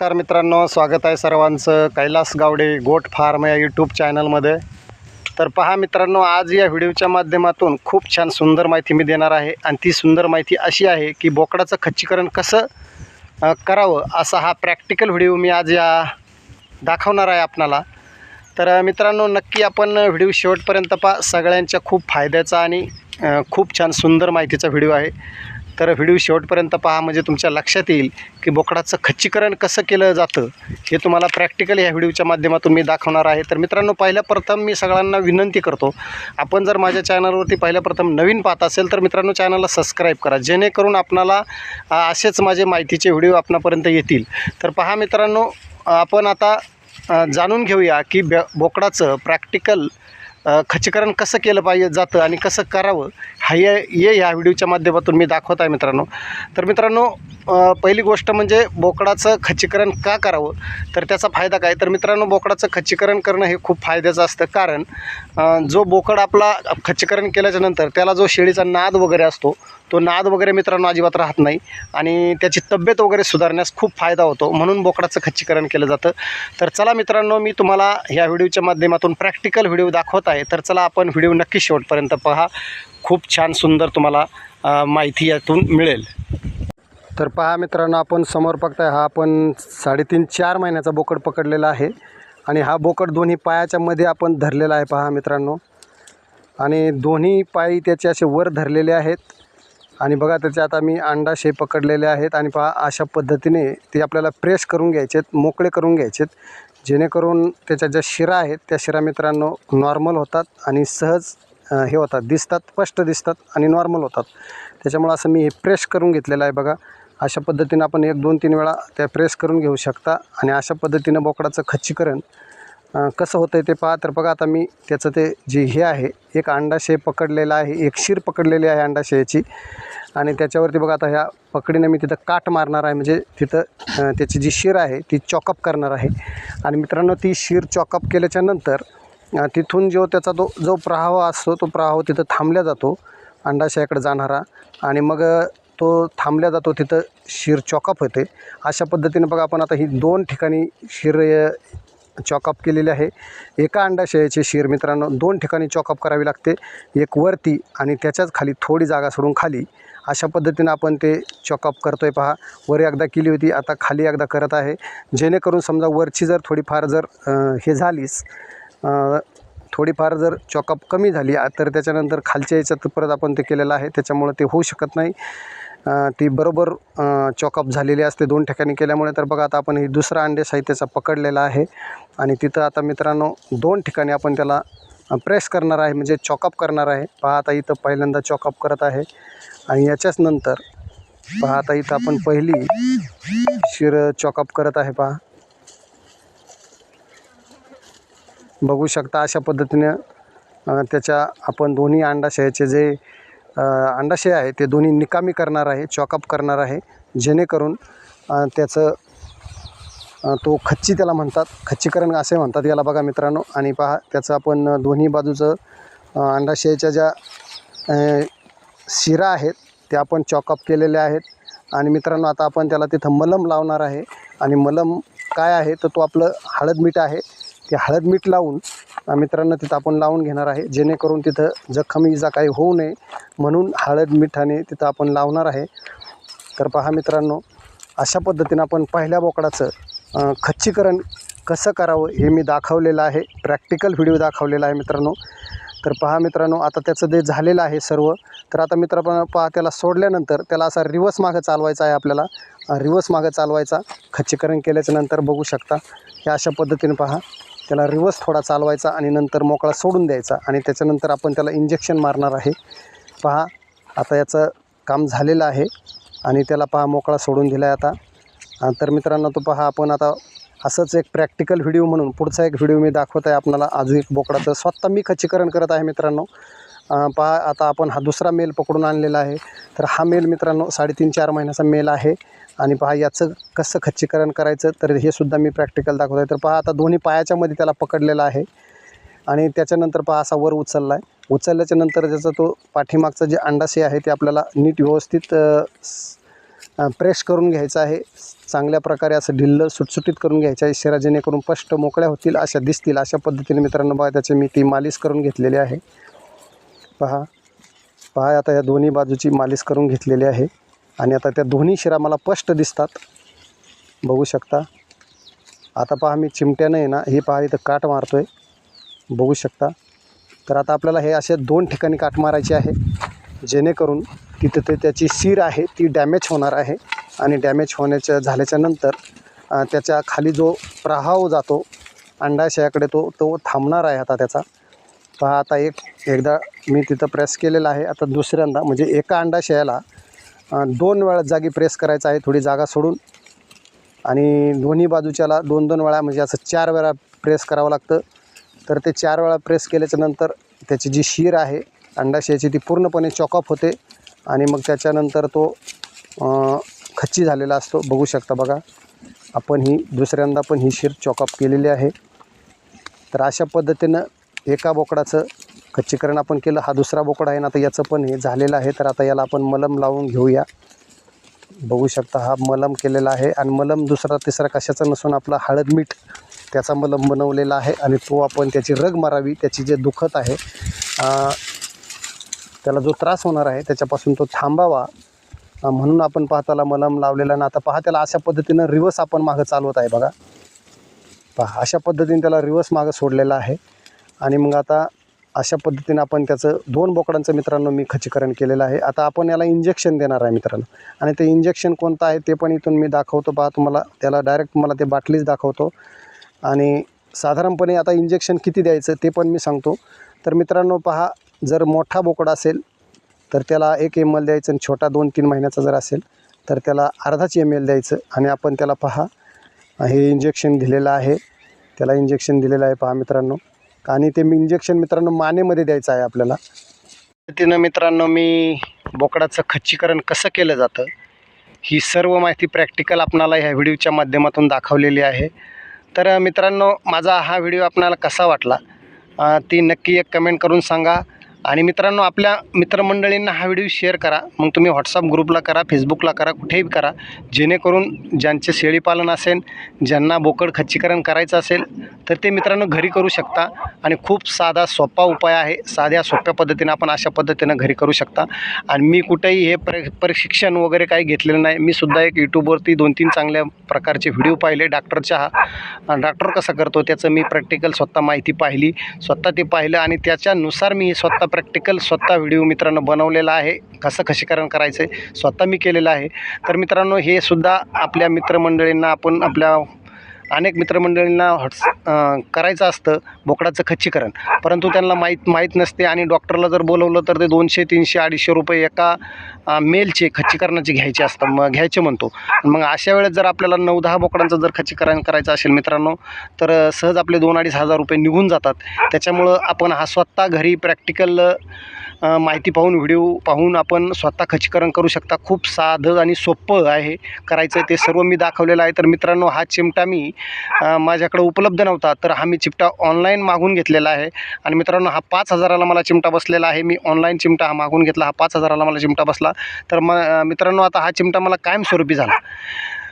नमस्कार मित्रांनो स्वागत आहे सर्वांचं. कैलास गावडे गोट फार्म या यूट्यूब चॅनलमध्ये तर पहा मित्रांनो आज या व्हिडिओच्या माध्यमातून खूप छान सुंदर माहिती मी देणार आहे आणि ती सुंदर माहिती अशी आहे की बोकडाचं खच्चीकरण कसं करावं असा हा प्रॅक्टिकल व्हिडिओ मी आज या दाखवणार आहे आपणाला. तर मित्रांनो नक्की आपण व्हिडिओ शेवटपर्यंत पहा. सगळ्यांच्या खूप फायद्याचा आणि खूप छान सुंदर माहितीचा व्हिडिओ आहे. तर व्हिडिओ शेवटपर्यंत पहा म्हणजे तुमच्या लक्षात येईल की बोकडाचं खच्चीकरण कसं केलं जातं हे तुम्हाला प्रॅक्टिकल या व्हिडिओच्या माध्यमातून मी दाखवणार आहे. तर मित्रांनो पहिल्या प्रथम मी सगळ्यांना विनंती करतो आपण जर माझ्या चॅनलवरती पहिल्या प्रथम नवीन पाहत असेल तर मित्रांनो चॅनलला सबस्क्राईब करा जेणेकरून आपणाला असेच माझे माहितीचे व्हिडिओ आपणापर्यंत येतील. तर पहा मित्रांनो आपण आता जाणून घेऊया की बे बोकडाचं प्रॅक्टिकल खचीकरण कसं केलं पाहिजे जातं आणि कसं करावं हा ये ये ह्या व्हिडिओच्या माध्यमातून मी दाखवत आहे मित्रांनो. तर मित्रांनो पहिली गोष्ट म्हणजे बोकडाचं खचीकरण का करावं? तर त्याचा फायदा काय? तर मित्रांनो बोकडाचं खच्चीकरण करणं हे खूप फायद्याचं असतं. कारण जो बोकड आपला खच्चीकरण केल्याच्यानंतर त्याला जो शेळीचा नाद वगैरे असतो तो नाद वगैरे मित्रांनो अजिबात राहत नाही. आणि त्याची तब्येत वगैरे सुधारण्यास खूप फायदा होतो. म्हणून बोकडाचं खच्चीकरण केलं जातं. तर चला मित्रांनो मी तुम्हाला ह्या व्हिडिओच्या माध्यमातून प्रॅक्टिकल व्हिडिओ दाखवत आहे. तर चला आपण व्हिडिओ नक्की शेवटपर्यंत पहा. खूप छान सुंदर तुम्हाला माहिती यातून मिळेल. तर पहा मित्रांनो आपण समोर बघताय हा आपण साडेतीन चार महिन्याचा बोकड पकडलेला आहे. आणि हा बोकड दोन्ही पायाच्या मध्ये आपण धरलेला आहे पहा मित्रांनो. आणि दोन्ही पायी त्याचे असे वर धरलेले आहेत. आणि बघा त्याचे आता मी अंडाशे पकडलेले आहेत आणि पहा अशा पद्धतीने ते आपल्याला प्रेस करून घ्यायचेत मोकळे करून घ्यायचे आहेत जेणेकरून त्याच्या ज्या शिरा आहेत त्या शिरा मित्रांनो नॉर्मल होतात आणि सहज हे होतात दिसतात स्पष्ट दिसतात आणि नॉर्मल होतात. त्याच्यामुळं असं मी हे प्रेस करून घेतलेलं आहे बघा. अशा पद्धतीनं आपण एक दोन तीन वेळा त्या प्रेस करून घेऊ शकता. आणि अशा पद्धतीनं बोकडाचं खच्चीकरण कसं होतं आहे ते पहा. तर बघा आता मी त्याचं ते जे हे आहे एक अंडाशय पकडलेला आहे एक शिर पकडलेली आहे अंडाशयाची. आणि त्याच्यावरती बघा आता ह्या पकडीनं मी तिथं काट मारणार आहे. म्हणजे तिथं त्याची जी शिर आहे ती चॉकअप करणार आहे. आणि मित्रांनो ती शिर चॉकअप केल्याच्यानंतर तिथून जो त्याचा तो जो प्रवाह असतो तो प्रवाह तिथं थांबल्या जातो अंडाशयाकडे जाणारा. आणि मग तो थांबल्या जातो तिथं शिर चॉकअप होते. अशा पद्धतीने बघा आपण आता ही दोन ठिकाणी शिर चॉकअप केलेली आहे. एका अंडाशयाचे शिर मित्रांनो दोन ठिकाणी चॉकअप करावी लागते. एक वरती आणि त्याच्याच खाली थोडी जागा सोडून खाली. अशा पद्धतीनं आपण ते चॉकअप करतो आहे पहा. वर एकदा केली होती आता खाली एकदा करत आहे. जेणेकरून समजा वरची जर थोडीफार जर हे झालीच थोडीफार जर चॉकअप कमी झाली तर त्याच्यानंतर खालच्या याच्यात परत आपण ते केलेलं आहे. त्याच्यामुळं ते होऊ शकत नाही. ती बरोबर चॉकअप झालेली असते दोन ठिकाणी केल्यामुळे. तर बघा आता आपण ही दुसरा अंडे साहित्याचा पकडलेला आहे. आणि तिथं आता मित्रांनो दोन ठिकाणी आपण त्याला प्रेस करणार आहे म्हणजे चॉकअप करणार आहे. पहा आता इथं पहिल्यांदा चॉकअप करत आहे. आणि याच्याच नंतर पहा आता इथं आपण पहिली शिर चॉकअप करत आहे पहा. बघू शकता अशा पद्धतीने त्याच्या आपण दोन्ही अंडाशयाचे जे अंडाशय आहे ते दोन्ही निकामी करणार आहे चॉकअप करणार आहे. जेणेकरून त्याचं तो खच्ची त्याला म्हणतात. खच्चीकरण असे म्हणतात याला बघा मित्रांनो. आणि पहा त्याचं आपण दोन्ही बाजूचं अंडाशयाच्या ज्या शिरा आहेत त्या आपण चॉकअप केलेल्या आहेत. आणि मित्रांनो आता आपण त्याला तिथं मलम लावणार आहे. आणि मलम काय आहे? तर तो आपलं हळद मीठ आहे. ते हळद मीठ लावून मित्रांनो तिथं आपण लावून घेणार आहे. जेणेकरून तिथं जखम इजा काही होऊ नये. म्हणून हळद मिठाने तिथं आपण लावणार आहे. तर पहा मित्रांनो अशा पद्धतीनं आपण पहिल्या बोकडाचं खच्चीकरण कसं करावं हे मी दाखवलेलं आहे. प्रॅक्टिकल व्हिडिओ दाखवलेला आहे मित्रांनो. तर पहा मित्रांनो आता त्याचं जे झालेलं आहे सर्व तर आता मित्र पहा त्याला सोडल्यानंतर त्याला असा रिवर्स मागं चालवायचा आहे आपल्याला. रिवर्स मागं चालवायचा खच्चीकरण केल्याच्यानंतर बघू शकता. हे अशा पद्धतीने पहा त्याला रिवर्स थोडा चालवायचा आणि नंतर मोकळा सोडून द्यायचा आणि त्याच्यानंतर आपण त्याला इंजेक्शन मारणार आहे. पहा आता याचं काम झालेलं आहे आणि त्याला पहा मोकळा सोडून दिला आहे आता. तर मित्रांनो तो पहा आपण आता असंच एक प्रॅक्टिकल व्हिडिओ म्हणून पुढचा एक व्हिडिओ मी दाखवत आहे आपणाला अजून एक बोकडाचं स्वतः मी खच्चीकरण करत आहे मित्रांनो. पहा आता आपण हा दुसरा मेल पकडून आणलेला आहे. तर हा मेल मित्रांनो साडेतीन चार महिन्याचा मेल आहे. आणि पहा याचं कसं खच्चीकरण करायचं तर हे सुद्धा मी प्रॅक्टिकल दाखवत आहे. तर पहा आता दोन्ही पायाच्यामध्ये त्याला पकडलेला आहे. आणि त्याच्यानंतर पहा असा वर उचलला आहे उचलल्याच्या नंतर ज्याचा तो पाठीमागचं जे अंडाशय आहे ते आपल्याला नीट व्यवस्थित प्रेस करून घ्यायचं आहे. चांगल्या प्रकारे असं ढिल्लं सुटसुटीत करून घ्यायचं आहे. शिरा जेणेकरून स्पष्ट मोकळ्या होतील अशा दिसतील. अशा पद्धतीने मित्रांनो बघा त्याची मी ती मालिश करून घेतलेली आहे. पहा. पहा आता या दोन्ही बाजूची मालिश करून घेतलेली आहे. आणि आता त्या दोन्ही शिरा मला स्पष्ट दिसतात. बघू शकता. आता पहा मी चिमट्यानं आहे ना हे पहा इथं काट मारतो आहे बघू शकता. तर आता आपल्याला हे असे दोन ठिकाणी काट मारायचे आहे. जेणेकरून तिथं ते त्याची सीर आहे ती डॅमेज होणार आहे. आणि डॅमेज होण्याच्या झाल्याच्यानंतर त्याच्याखाली जो प्रहाव जातो अंडाशयाकडे तो तो थांबणार आहे आता त्याचा. पहा आता एक एकदा मी तिथं प्रेस केलेला आहे. आता दुसऱ्यांदा म्हणजे एका अंडाशयाला दोन वेळा जागी प्रेस करायचा आहे थोडी जागा सोडून. आणि दोन्ही बाजूच्याला दोन दोन वेळा म्हणजे असं चार वेळा प्रेस करावं लागतं. तर ते चार वेळा प्रेस केल्याच्यानंतर त्याची जी शीर आहे अंडाशयाची ती पूर्णपणे चॉकअप होते. आणि मग त्याच्यानंतर तो खच्ची झालेला असतो. बघू शकता बघा. आपण ही दुसऱ्यांदा पण ही शीर चॉकअप केलेली आहे. तर अशा पद्धतीनं एका बोकडाचं खच्चीकरण आपण केलं. हा दुसरा बोकडा आहे ना आता याचं पण हे झालेलं आहे. तर आता याला आपण मलम लावून घेऊया. बघू शकता हा मलम केलेला आहे. आणि मलम दुसरा तिसरा कशाचा नसून आपला हळद मीठ त्याचा मलम बनवलेला आहे. आणि तो आपण त्याची रग मारावी त्याची जे दुखत आहे त्याला जो त्रास होणार आहे त्याच्यापासून तो थांबावा. म्हणून आपण पाहताला मलम लावलेला ना आता पहा त्याला अशा पद्धतीनं रिवर्स आपण मागं चालवत आहे बघा. पहा अशा पद्धतीने त्याला रिवर्स मागं सोडलेला आहे. आणि मग आता अशा पद्धतीने आपण त्याचं दोन बोकडांचं मित्रांनो मी खचीकरण केलेलं आहे. आता आपण याला इंजेक्शन देणार आहे मित्रांनो. आणि ते इंजेक्शन कोणतं आहे ते पण इथून मी दाखवतो. पहा तुम्हाला त्याला डायरेक्ट मला ते बाटलीच दाखवतो. आणि साधारणपणे आता इंजेक्शन किती द्यायचं ते पण मी सांगतो. तर मित्रांनो पहा जर मोठा बोकडा असेल तर त्याला एक एम एल द्यायचं आणि छोटा दोन तीन महिन्याचा जर असेल तर त्याला अर्धाच एम एल द्यायचं आणि आपण त्याला पहा हे इंजेक्शन दिलेलं आहे. त्याला इंजेक्शन दिलेलं आहे पहा मित्रांनो. आणि ते मी इंजेक्शन मित्रांनो मानेमध्ये द्यायचं आहे आपल्याला. पद्धतीनं मित्रांनो मी बोकडाचं खच्चीकरण कसं केलं जातं ही सर्व माहिती प्रॅक्टिकल आपणाला ह्या व्हिडिओच्या माध्यमातून दाखवलेली आहे. तर मित्रांनो माझा हा व्हिडिओ आपणाला कसा वाटला ती नक्की एक कमेंट करून सांगा. आणि मित्रांनो आपल्या मित्रमंडळींना हा व्हिडिओ शेअर करा. मग तुम्ही व्हॉट्सअप ग्रुपला करा फेसबुकला करा कुठेही करा. जेणेकरून ज्यांचे शेळीपालन असेल ज्यांना बोकड खच्चीकरण करायचं असेल तर ते मित्रांनो घरी करू शकता. आणि खूप साधा सोपा उपाय आहे. साध्या सोप्या पद्धतीनं आपण अशा पद्धतीनं घरी करू शकता. आणि मी कुठेही हे प्र प्रशिक्षण वगैरे काही घेतलेलं नाही. मी सुद्धा एक यूट्यूबवरती दोन तीन चांगल्या प्रकारचे व्हिडिओ पाहिले. डॉक्टरच्या हा डॉक्टर कसा करतो त्याचं मी प्रॅक्टिकल स्वतः माहिती पाहिली. स्वतः ते पाहिलं आणि त्याच्यानुसार मी स्वतः प्रॅक्टिकल स्वतः व्हिडिओ मित्रांनो बनवलेला आहे. कसं खशीकरण करायचं आहे स्वतः मी केलेलं आहे. तर मित्रांनो हे सुद्धा आपल्या मित्रमंडळींना आपण आपल्या अनेक मित्रमंडळींना हॉट्स करायचं असतं बोकडाचं खच्चीकरण. परंतु त्यांना माहीत माहीत नसते आणि डॉक्टरला जर बोलवलं तर ते दोनशे तीनशे अडीचशे रुपये एका मेलचे खच्चीकरणाचे घ्यायचे असतं मग घ्यायचे म्हणतो. मग अशा वेळेस जर आपल्याला नऊ दहा बोकडांचं जर खच्चीकरण करायचं असेल मित्रांनो तर सहज आपले दोन अडीच हजार रुपये निघून जातात. त्याच्यामुळं आपण हा स्वतः घरी प्रॅक्टिकल माहिती पाहून व्हिडिओ पाहून आपण स्वतः खचीकरण करू शकता. खूप साधं आणि सोपं आहे करायचं ते सर्व मी दाखवलेलं आहे. तर मित्रांनो हा चिमटा मी माझ्याकडं उपलब्ध नव्हता तर हा मी चिमटा ऑनलाईन मागून घेतलेला आहे. आणि मित्रांनो हा पाच हजाराला मला चिमटा बसलेला आहे. मी ऑनलाईन चिमटा हा मागून घेतला हा पाच हजाराला मला चिमटा बसला. तर म मित्रांनो आता हा चिमटा मला कायमस्वरूपी झाला.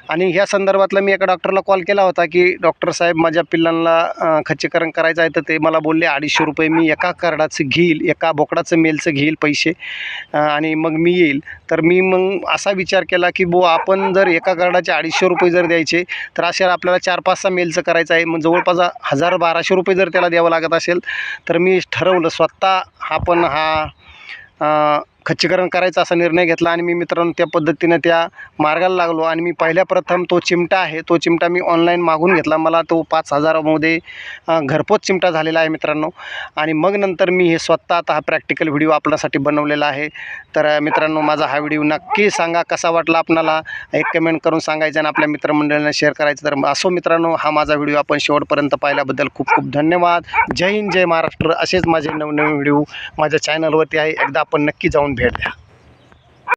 आणि ह्या संदर्भातला मी एका डॉक्टरला कॉल केला होता की डॉक्टर साहेब माझ्या पिल्लांना खच्चीकरण करायचं आहे तर ते मला बोलले अडीचशे रुपये मी एका कार्डाचं घेईल एका बोकडाचं मेलचं घेईल पैसे आणि मग मी येईल. तर मी मग असा विचार केला की बो आपण जर एका कार्डाचे अडीचशे रुपये जर द्यायचे तर अशा आपल्याला चार पाच सहा मेलचं करायचं आहे. मग जवळपास हजार बाराशे रुपये जर त्याला द्यावं लागत असेल तर मी ठरवलं स्वतः आपण हा खच्चीकरण करायचा असा निर्णय घेतला आणि मी मित्रांनो त्या पद्धतीनं त्या मार्गाला लागलो आणि मी पहिल्या प्रथम तो चिमटा आहे तो चिमटा मी ऑनलाईन मागून घेतला. मला तो पाच हजारामध्ये घरपोच चिमटा झालेला आहे मित्रांनो. आणि मग नंतर मी हे स्वतः आता हा प्रॅक्टिकल व्हिडिओ आपल्यासाठी बनवलेला आहे. तर मित्रांनो माझा हा व्हिडिओ नक्की सांगा कसा वाटला आपणाला? एक कमेंट करून सांगायचं आणि आपल्या मित्रमंडळींना शेअर करायचं. तर असो मित्रांनो हा माझा व्हिडिओ आपण शेवटपर्यंत पाहिल्याबद्दल खूप खूप धन्यवाद. जय हिंद जय महाराष्ट्र. असेच माझे नवनवीन व्हिडिओ माझ्या चॅनलवरती आहे. एकदा आपण नक्की जाऊन भेट द्या.